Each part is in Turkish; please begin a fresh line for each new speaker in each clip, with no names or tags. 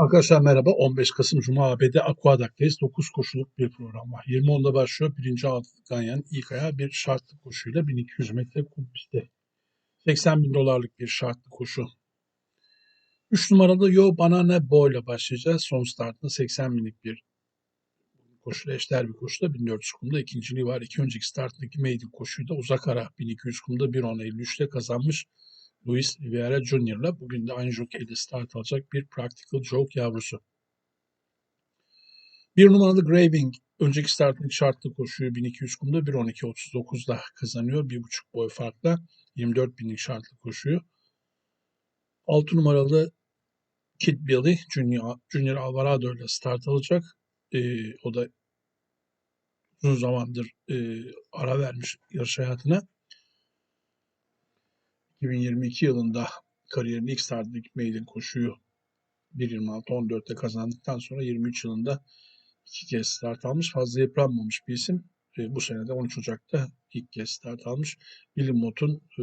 Arkadaşlar merhaba. 15 Kasım Cuma ABD Aquadak'tayız. 9 koşuluk bir program var. 20.10'da başlıyor. Birinci altı Ganyan ilk ayağı bir şartlı koşuyla 1200 metre kum pistte. 80 bin dolarlık bir şartlı koşu. 3 numaralı Yo Banana Boy ile başlayacağız. Son startında 80 binlik bir koşuyla eşdeğer bir koşuda 1400 kumda ikinciliği var. İki önceki startındaki maiden koşuyu da uzak ara 1200 kumda 1.10.53'te kazanmış. Luis Rivera Jr.'la bugün de aynı jokeyde start alacak bir Practical Joke yavrusu. Bir numaralı Graving önceki startındaki şartlı koşuyu 1200 kumda 1.12.39'da kazanıyor. Bir buçuk boy farkla 24 binlik şartlı koşuyu. 6 numaralı Kid Billy Junior, Junior Alvarado ile start alacak. Ee, o da uzun zamandır e, ara vermiş yarış hayatına. 2022 yılında kariyerin ilk startındaki maiden koşuyu 1.26-14'te kazandıktan sonra 23 yılında iki kez start almış. Fazla yıpranmamış bir isim. E, bu sene de 13 Ocak'ta ilk kez start almış. Billy Mott'un e,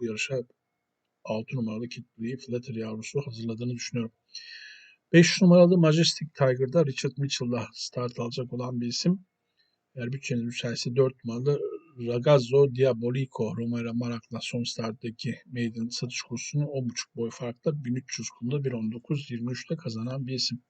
bu yarışa 6 numaralı Kitbury Flatter yavrusu hazırladığını düşünüyorum. 5 numaralı Majestic Tiger'da Richard Mitchell'la start alacak olan bir isim. Eğer bütçeniz müsaitse 4 numaralı Ragazzo Diabolico Romero Marak'la son starttaki maiden satış kursunu 10.5 boy farkla 1300 kumda 1.19.23'te kazanan bir isim.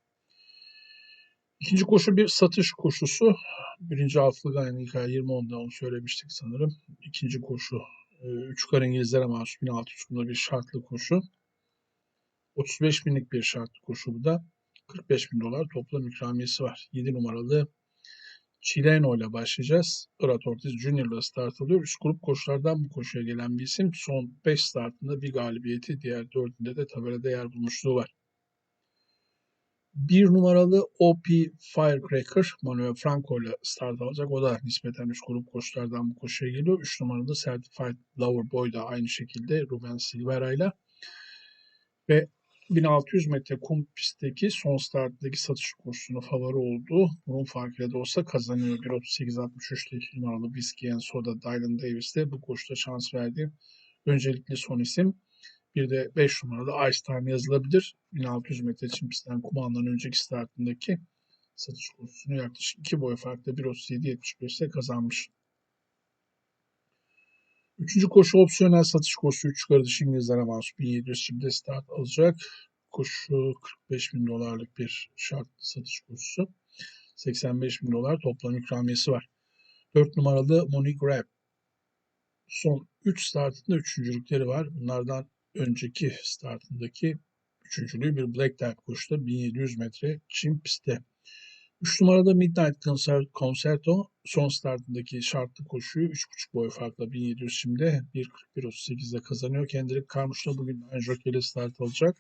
İkinci koşu bir satış koşusu. Birinci altılı ay 20.10'da onu söylemiştik sanırım. İkinci koşu 3 kar İngilizlere mahsus 1600 kumda bir şartlı koşu. 35 binlik bir şartlı koşu bu da. 45 bin dolar toplam ikramiyesi var. 7 numaralı Chileno ile başlayacağız. Irat Ortiz Junior ile start alıyor. Üst grup koşulardan bu koşuya gelen bir isim. Son 5 startında bir galibiyeti, diğer 4'ünde de tabelada yer bulmuşluğu var. Bir numaralı OP Firecracker Manuel Franco ile start alacak. O da nispeten üst grup koşulardan bu koşuya geliyor. 3 numaralı Certified Lover Boy da aynı şekilde Ruben Silvera ile. Ve 1600 metre kum pistteki son starttaki satış kursunu favori oldu. Bunun farkıyla da olsa kazanıyor. 1.38.63'te 2 numaralı Whiskey and Soda Dylan Davis'te bu koşuda şans verdi. Öncelikli son isim. Bir de 5 numaralı Ice Time yazılabilir. 1600 metre çim pistten kumandan önceki startındaki satış kursunu yaklaşık 2 boy farkla 1.37.75'te kazanmış. Üçüncü koşu opsiyonel satış koşusu 3 kardeş İngilizlere mahsus 1700 şimdi start alacak. Koşu 45 bin dolarlık bir şartlı satış koşusu. 85 bin dolar toplam ikramiyesi var. 4 numaralı Monique Rapp. Son 3 startında üçüncülükleri var. Bunlardan önceki startındaki üçüncülüğü bir Black Type koşuda 1700 metre çim pistte. 3 numarada Midnight Concerto son startındaki şartlı koşuyu 3.5 boy farkla 1700 şimdi 1.41.38'de kazanıyor. Kendrick Carmouche'la bugün Anjok ile start alacak.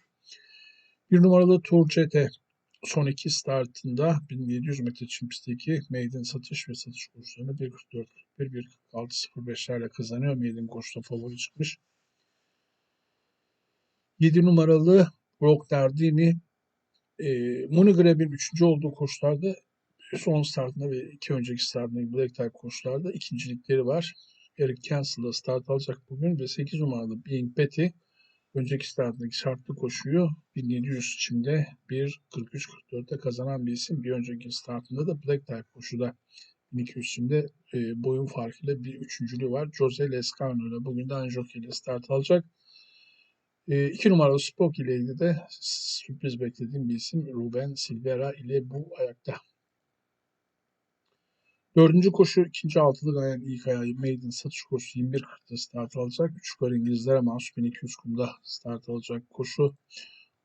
Bir numaralı Tour GT son iki startında 1700 metre çim pistteki maiden satış ve satış koşularını 1.44, 1.46.05'lerle kazanıyor. Maiden koşuda favori çıkmış. 7 numaralı Rock Dardini e, Monigreb'in üçüncü olduğu koşularda son startında ve iki önceki startında Black Type koşularda ikincilikleri var. Eric Cancel'da start alacak bugün ve 8 numaralı Being Betty önceki startındaki şartlı koşuyu 1700 çimde 1.43.44'te kazanan bir isim. Bir önceki startında da Black Type koşuda 1200 çimde e, boyun farkıyla bir üçüncülüğü var. Jose Lescano ile bugün de Anjoki ile start alacak. E, iki numaralı Spock ile ilgili de sürpriz beklediğim bir isim Ruben Silvera ile bu ayakta. Dördüncü koşu ikinci altılı gayen ilk ayağı Maiden satış koşusu 21.40'da start alacak. Üç yukarı İngilizlere mahsus 1200 kumda start alacak koşu.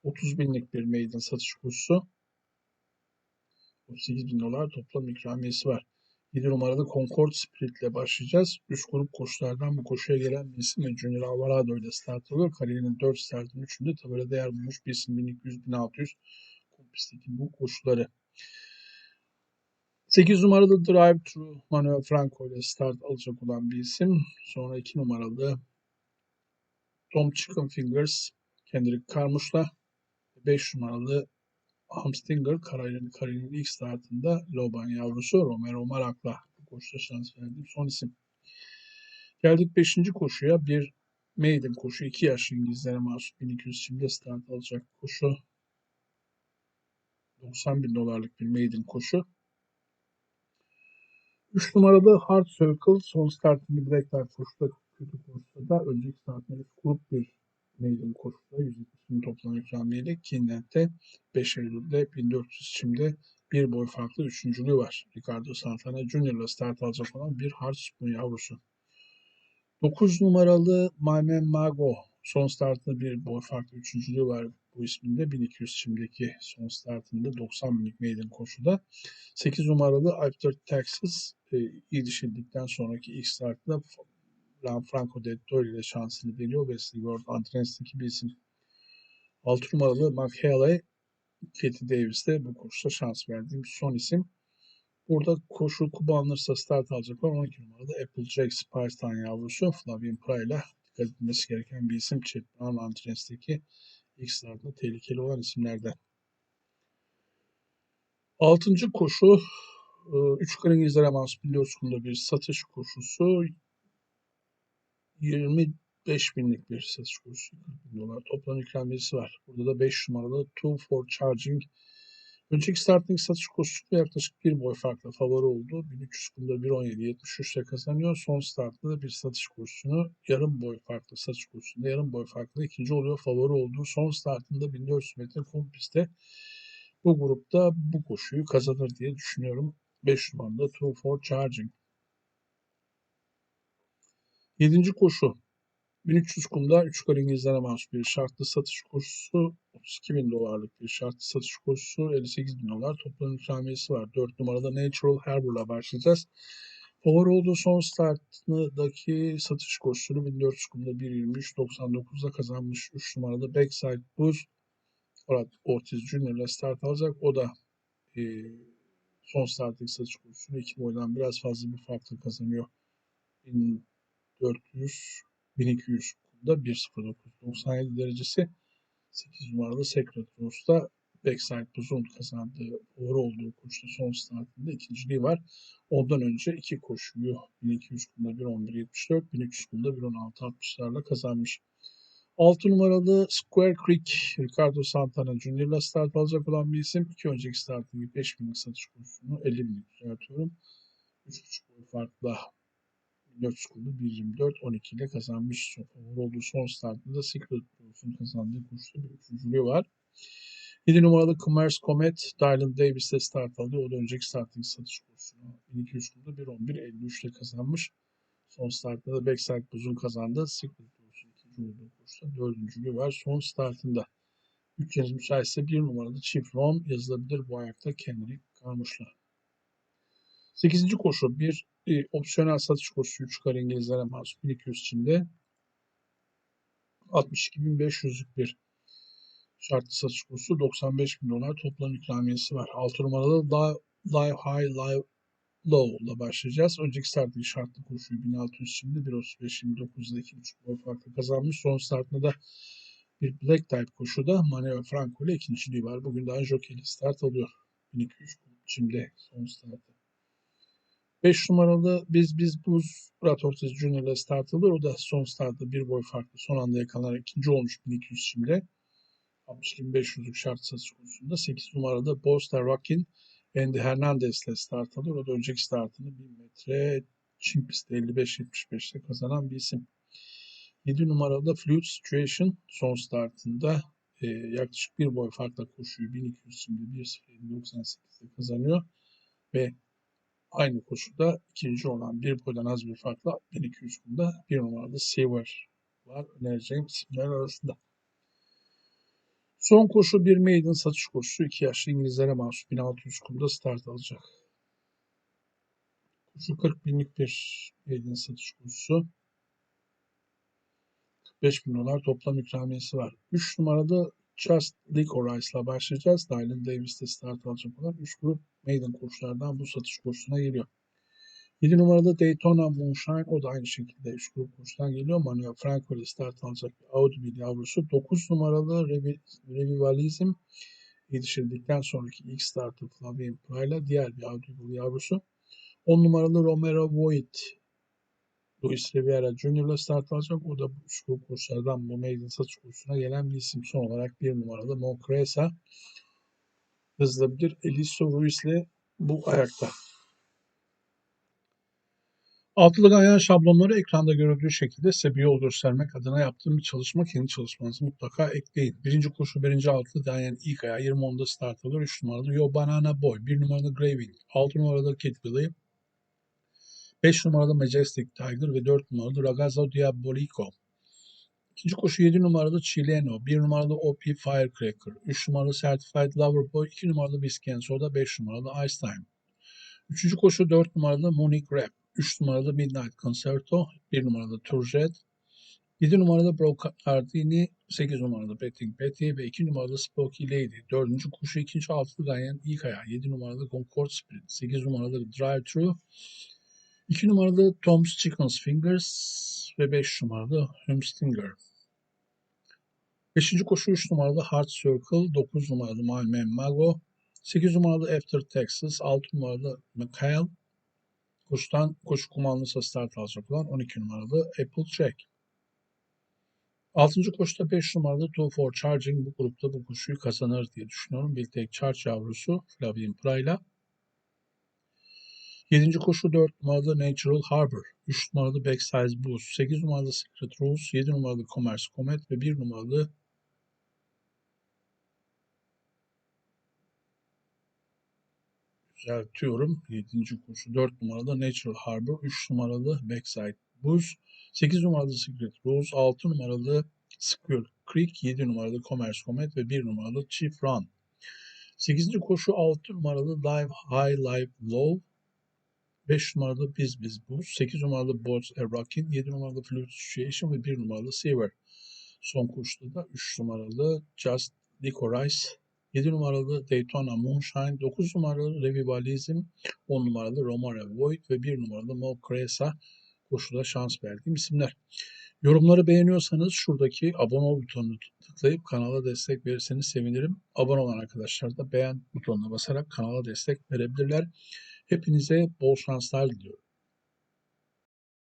30 binlik bir Maiden satış koşusu. 38 bin dolar toplam ikramiyesi var. 7 numaralı Concord Spirit ile başlayacağız. Üst grup koşulardan bu koşuya gelen bir isim ve Junior Alvarado ile start alıyor. Kariyerinin 4 startının 3'ünde tabelada yer bulmuş bir isim 1200-1600 kompistteki bu koşuları. 8 numaralı Drive Thru Manuel Franco ile start alacak olan bir isim. Sonra 2 numaralı Tom Chicken Fingers Kendrick Carmouche'la 5 numaralı Hamstinger kariyerinin, kariyerinin ilk startında Loban yavrusu Romero Marak'la koşuda şans verdiğim son isim. Geldik 5. koşuya. Bir maiden koşu. 2 yaşlı İngilizlere mahsus 1200 şimdi start alacak koşu. 90 bin dolarlık bir maiden koşu. 3 numarada Hard Circle son startını Black Light koşuda kötü koşuda da önceki startları grup bir maiden koşuda 170 bin toplam ikramiyeyle Kinlent'te 5 Eylül'de 1400 şimdi bir boy farklı üçüncülüğü var. Ricardo Santana Junior'la start alacak olan bir Hard Spoon yavrusu. 9 numaralı Maymen Mago son startında bir boy farklı üçüncülüğü var bu isminde 1200 şimdiki son startında 90 binlik maiden koşuda. 8 numaralı After Texas e, iyi dişildikten sonraki ilk startta Franco Dettori ile şansını deniyor. Wesley World Antrensi'ndeki bir isim. 6 numaralı Mark Haley Katie Davis'te bu koşuda şans verdiğim son isim. Burada koşu kuba alınırsa start alacak olan 12 numarada Applejack Spice'tan yavrusu Flavien Pray'la dikkat edilmesi gereken bir isim. Chet Brown Antrensi'ndeki ilk startında tehlikeli olan isimlerden. Altıncı koşu 3 kar İngilizlere mahsus biliyorsunuz bir satış koşusu 25 binlik bir satış koşusu 40 bin dolar toplam ikramiyesi var. Burada da 5 numaralı Two for Charging Önceki starting satış koşusunda yaklaşık bir boy farklı favori oldu. 1300 kumda 1.17.73 ile kazanıyor. Son startta da bir satış koşusunu yarım boy farklı satış koşusunda yarım boy farklı ikinci oluyor. Favori olduğu son startında 1400 metre kum pistte bu grupta bu koşuyu kazanır diye düşünüyorum. 5 numarada Two for Charging. 7. koşu 1300 kumda 3 kar İngilizlere mahsus bir şartlı satış koşusu 32 bin dolarlık bir şartlı satış koşusu 58 bin dolar toplam ikramiyesi var. 4 numarada Natural Harbor'la başlayacağız. Favori olduğu son startındaki satış koşusunu 1400 kumda 1.23.99'da kazanmış. 3 numarada Backside Boost Murat Ortiz Junior ile start alacak. O da e, son starttaki satış koşusunu 2 boydan biraz fazla bir farklı kazanıyor. 1400 1200 da 1.0997 derecesi 8 numaralı Secret Rose'da backside uzun kazandığı doğru olduğu koşuda son startında ikinciliği var. Ondan önce iki koşuyu 1200 kumda 1.11.74, 1300 kumda 1.16.60'larla kazanmış. 6 numaralı Square Creek Ricardo Santana ile start alacak olan bir isim. İki önceki startındaki 5 binlik satış kursunu 50 binlik düzeltiyorum. 3.5 boy farkla 4 skorlu 1.24 12 ile kazanmış. Favori olduğu son startında Secret Plus'un kazandığı koşuda bir üçüncülüğü var. 7 numaralı Commerce Comet Dylan Davis'te start alıyor. O da önceki starting satış kursunu 1200 kurda 1.11.53 ile kazanmış. Son startta da Backside Buz'un kazandığı Secret Plus'un ikinci olduğu koşuda dördüncülüğü var. Son startında 3 yaz müsaitse 1 numaralı Chief Ron yazılabilir bu ayakta kendini kalmışla. 8. koşu bir e, opsiyonel satış koşusu 3 kare İngilizlere mahsus 1200 içinde 62.500'lük bir şartlı satış kursu 95 bin dolar toplam ikramiyesi var. 6 numaralı Live High Live Low ile başlayacağız. Önceki starttaki şartlı koşuyu 1600 şimdi 1.35-29'da 2.5 boy farklı kazanmış. Son startında da bir Black Type koşuda Manuel Franco ile ikinciliği var. Bugün daha jockey start alıyor. 1200 şimdi son startı. 5 numaralı biz biz buz Murat Ortiz Junior ile start alıyor. O da son startta bir boy farklı son anda yakalanarak ikinci olmuş 1200 şimdi. 62.500'lük şart satış konusunda 8 numarada Boster Rockin Andy Hernandez ile start alıyor. O da önceki startını 1000 metre Çin pistte 55-75'te kazanan bir isim. 7 numarada Fluid Situation son startında e, yaklaşık bir boy farkla koşuyu 1200 şimdi 1.98'de kazanıyor ve Aynı koşulda ikinci olan bir boydan az bir farkla 1200 kumda bir numaralı Seaver var önereceğim isimler arasında. Son koşu bir maiden satış koşusu. 2 yaşlı İngilizlere mahsus 1600 kumda start alacak. Koşu 40 binlik bir maiden satış koşusu. 45 bin dolar toplam ikramiyesi var. 3 numarada Just Licorice'la başlayacağız. Dylan Davis'te start alacak olan 3 grup maiden koşulardan bu satış koşusuna geliyor. 7 numarada Daytona Moonshine o da aynı şekilde 3 grup koşudan geliyor. Manuel Franco ile start alacak bir Audi bir yavrusu. 9 numaralı Revi, Revivalism yetiştirdikten sonraki ilk startı Flavien Pray'la diğer bir Audi bir yavrusu. 10 numaralı Romero Void Luis Rivera Jr. ile start alacak. O da bu grup koşulardan bu maiden satış kursuna gelen bir isim. Son olarak bir numaralı Moncresa yazılabilir. Eliso Ruiz'le bu ayakta. Altılı ganyan şablonları ekranda görüldüğü şekilde size yol göstermek adına yaptığım bir çalışma. Kendi çalışmanızı mutlaka ekleyin. Birinci koşu birinci altılı ganyan ilk ayağı 20 onda start alır. 3 numaralı Yo Banana Boy. 1 numaralı Graving. 6 numaralı Kid Billy. 5 numaralı Majestic Tiger ve 4 numaralı Ragazzo Diabolico. İkinci koşu 7 numaralı Chileno, 1 numaralı OP Firecracker, 3 numaralı Certified Loverboy, 2 numaralı Whiskey and Soda, 5 numaralı Ice Time. Üçüncü koşu 4 numaralı Munich Rap, 3 numaralı Midnight Concerto, 1 numaralı Turjet, 7 numaralı Brocardini, 8 numaralı Betting Betty ve 2 numaralı Spooky Lady. Dördüncü koşu ikinci altılı Ganyan ilk ayağı. 7 numaralı Concord Spirit, 8 numaralı Drive Thru, 2 numaralı Tom's Chicken's Fingers ve 5 numaralı Humstinger. 5. koşu 3 numaralı Heart Circle, 9 numaralı Malme Mago, 8 numaralı After Texas, 6 numaralı Mikhail, koşudan koşu kumandası start alacak olan 12 numaralı Apple Check. 6. koşuda 5 numaralı Two for Charging bu grupta bu koşuyu kazanır diye düşünüyorum. Bir tek Charge yavrusu Flavien Prayla. 7. koşu 4 numaralı Natural Harbor, 3 numaralı Backsize Boost, 8 numaralı Secret Rose, 7 numaralı Commerce Comet ve 1 numaralı düzeltiyorum. 7. koşu 4 numaralı Natural Harbor, 3 numaralı Backside Boost, 8 numaralı Secret Rose, 6 numaralı Squirrel Creek, 7 numaralı Commerce Comet ve 1 numaralı Chief Run. 8. koşu 6 numaralı Dive High Live Low, 5 numaralı Biz Biz Buz, 8 numaralı Boz Errakin, 7 numaralı Flute Situation ve 1 numaralı Seaver. Son koşuda da 3 numaralı Just Licorice, 7 numaralı Daytona Moonshine, 9 numaralı Revivalism, 10 numaralı Romare Void ve 1 numaralı Mo Cresa koşuda şans verdiğim isimler. Yorumları beğeniyorsanız şuradaki abone ol butonunu tıklayıp kanala destek verirseniz sevinirim. Abone olan arkadaşlar da beğen butonuna basarak kanala destek verebilirler. Hepinize bol şanslar diliyorum.